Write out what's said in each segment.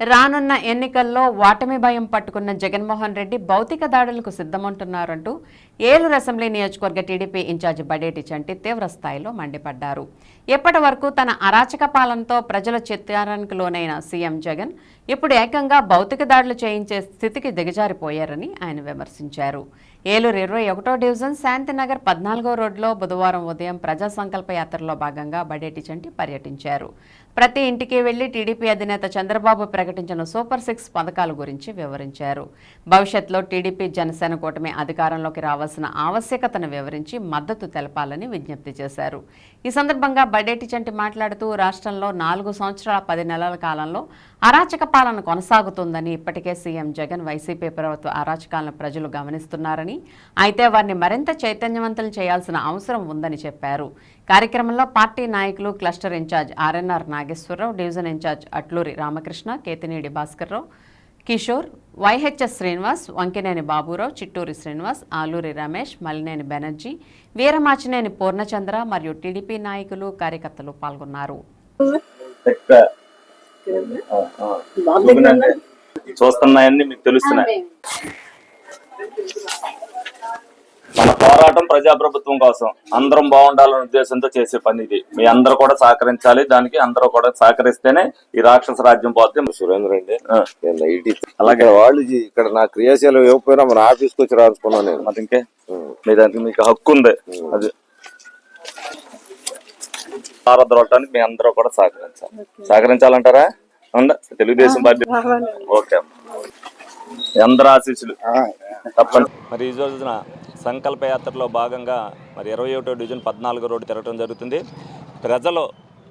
రానున్న ఎన్నికల్లో వాటమి భయం పట్టుకున్న జగన్మోహన్ రెడ్డి భౌతిక దాడులకు సిద్ధమంటున్నారంటూ ఏలూరు అసెంబ్లీ నియోజకవర్గ టీడీపీ ఇన్ఛార్జి బడేటి చంటి తీవ్ర స్థాయిలో మండిపడ్డారు. ఇప్పటి వరకు తన అరాచక పాలనతో ప్రజల చిత్తారానికి లోనైన సీఎం జగన్ ఇప్పుడు ఏకంగా భౌతిక దాడులు చేయించే స్థితికి దిగజారిపోయారని ఆయన విమర్శించారు. ఏలూరు ఇరవై ఒకటో డివిజన్ శాంతినగర్ పద్నాలుగో రోడ్లో బుధవారం ఉదయం ప్రజా సంకల్ప యాత్రలో భాగంగా బడేటి చంటి పర్యటించారు. ప్రతి ఇంటికి వెళ్ళి టీడీపీ అధినేత చంద్రబాబు ప్రకటించిన సూపర్ సిక్స్ పథకాల గురించి వివరించారు. భవిష్యత్తులో టీడీపీ జనసేన కూటమి అధికారంలోకి రావాల్సిన ఆవశ్యకతను వివరించి మద్దతు తెలపాలని విజ్ఞప్తి చేశారు. ఈ సందర్భంగా బడేటి చంటి మాట్లాడుతూ రాష్ట్రంలో నాలుగు సంవత్సరాల పది నెలల కాలంలో అరాచక పాలన కొనసాగుతుందని ఇప్పటికే సీఎం జగన్ వైసీపీ ప్రభుత్వ అరాచకాలను ప్రజలు గమనిస్తున్నారని అయితే వారిని మరింత చైతన్యవంతులు చేయాల్సిన అవసరం ఉందని చెప్పారు. కార్యక్రమంలో పార్టీ నాయకులు cluster incharge RNR Nageswararao division incharge Atluri Ramakrishna Ketinedi Bhaskararao Kishore YHS Srinivas Vankineni Baburao Chitturi Srinivas Aluri Ramesh Malineni Banerjee Veeramachineni Purnachandra మరియు టీడీపీ నాయకులు కార్యకర్తలు పాల్గొన్నారు. చూస్తున్నాయన్నీ మీకు తెలుస్తున్నాయి. మన పోరాటం ప్రజాప్రభుత్వం కోసం అందరం బాగుండాలనే ఉద్దేశంతో చేసే పని ఇది. మీ అందరూ కూడా సహకరించాలి. దానికి అందరూ కూడా సహకరిస్తేనే ఈ రాక్షస రాజ్యం పోతే సురేంద్ర అండి నేను అలాగే. వాళ్ళు ఇక్కడ నా క్రియాశీలం ఇవ్వకపోయినా మన ఆఫీస్కి వచ్చి రాసుకున్నాను నేను. మరి ఇంకే మీ దానికి మీకు హక్కు ఉంది అది పారద్రోటానికి మీ అందరూ కూడా సహకరించాలి. సహకరించాలంటారా? తెలుగుదేశం పార్టీ. ఓకే అందరూ ఆశీస్సులు. తప్పండి మరి ఈ రోజున సంకల్ప యాత్రలో భాగంగా మరి ఇరవై ఒకటో డివిజన్ పద్నాలుగో రోడ్డు తిరగడం జరుగుతుంది. ప్రజలు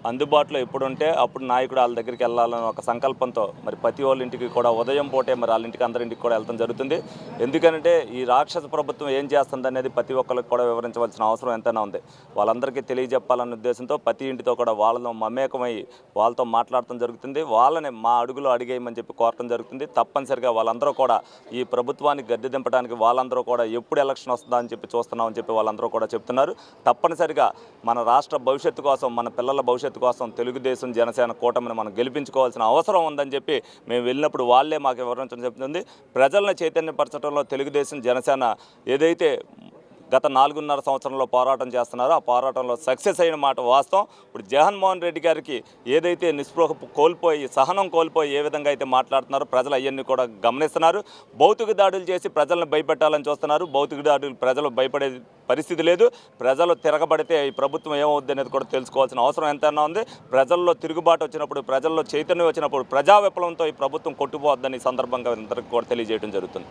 అందుబాటులో ఎప్పుడుంటే అప్పుడు నాయకుడు వాళ్ళ దగ్గరికి వెళ్ళాలని ఒక సంకల్పంతో మరి ప్రతి వాళ్ళ ఇంటికి కూడా ఉదయం పూటే మరి వాళ్ళ ఇంటికి అందరింటికి కూడా వెళ్తాం జరుగుతుంది. ఎందుకంటే ఈ రాక్షస ప్రభుత్వం ఏం చేస్తుంది అనేది ప్రతి ఒక్కరికి కూడా వివరించవలసిన అవసరం ఎంతైనా ఉంది. వాళ్ళందరికీ తెలియజెప్పాలన్న ఉద్దేశంతో ప్రతి ఇంటితో కూడా వాళ్ళతో మమేకమై వాళ్ళతో మాట్లాడటం జరుగుతుంది. వాళ్ళని మా అడుగులో అడిగేయమని చెప్పి కోరటం జరుగుతుంది. తప్పనిసరిగా వాళ్ళందరూ కూడా ఈ ప్రభుత్వానికి గద్దె దింపడానికి వాళ్ళందరూ కూడా ఎప్పుడు ఎలక్షన్ వస్తుందా అని చెప్పి చూస్తున్నామని చెప్పి వాళ్ళందరూ కూడా చెప్తున్నారు. తప్పనిసరిగా మన రాష్ట్ర భవిష్యత్తు కోసం మన పిల్లల భవిష్యత్తు కోసం తెలుగుదేశం జనసేన కూటమిని మనం గెలిపించుకోవాల్సిన అవసరం ఉందని చెప్పి మేము వెళ్ళినప్పుడు వాళ్ళే మాకు వివరించడం చెప్తుంది ప్రజలను చైతన్యపరచడంలో తెలుగుదేశం జనసేన ఏదైతే గత నాలుగున్నర సంవత్సరంలో పోరాటం చేస్తున్నారో. ఆ పోరాటంలో సక్సెస్ అయిన మాట వాస్తవం. ఇప్పుడు జగన్మోహన్ రెడ్డి గారికి ఏదైతే నిస్పృహ కోల్పోయి సహనం కోల్పోయి ఏ విధంగా అయితే మాట్లాడుతున్నారో ప్రజలు అవన్నీ కూడా గమనిస్తున్నారు. భౌతిక దాడులు చేసి ప్రజలను భయపెట్టాలని చూస్తున్నారు. భౌతిక దాడులు ప్రజలు భయపడే పరిస్థితి లేదు. ప్రజలు తిరగబడితే ఈ ప్రభుత్వం ఏమవుద్ది అనేది కూడా తెలుసుకోవాల్సిన అవసరం ఎంతైనా ఉంది. ప్రజల్లో తిరుగుబాటు వచ్చినప్పుడు ప్రజల్లో చైతన్యం వచ్చినప్పుడు ప్రజా విప్లవంతో ఈ ప్రభుత్వం కొట్టుపోవద్దని ఈ సందర్భంగా అందరికీ కూడా తెలియజేయడం జరుగుతుంది.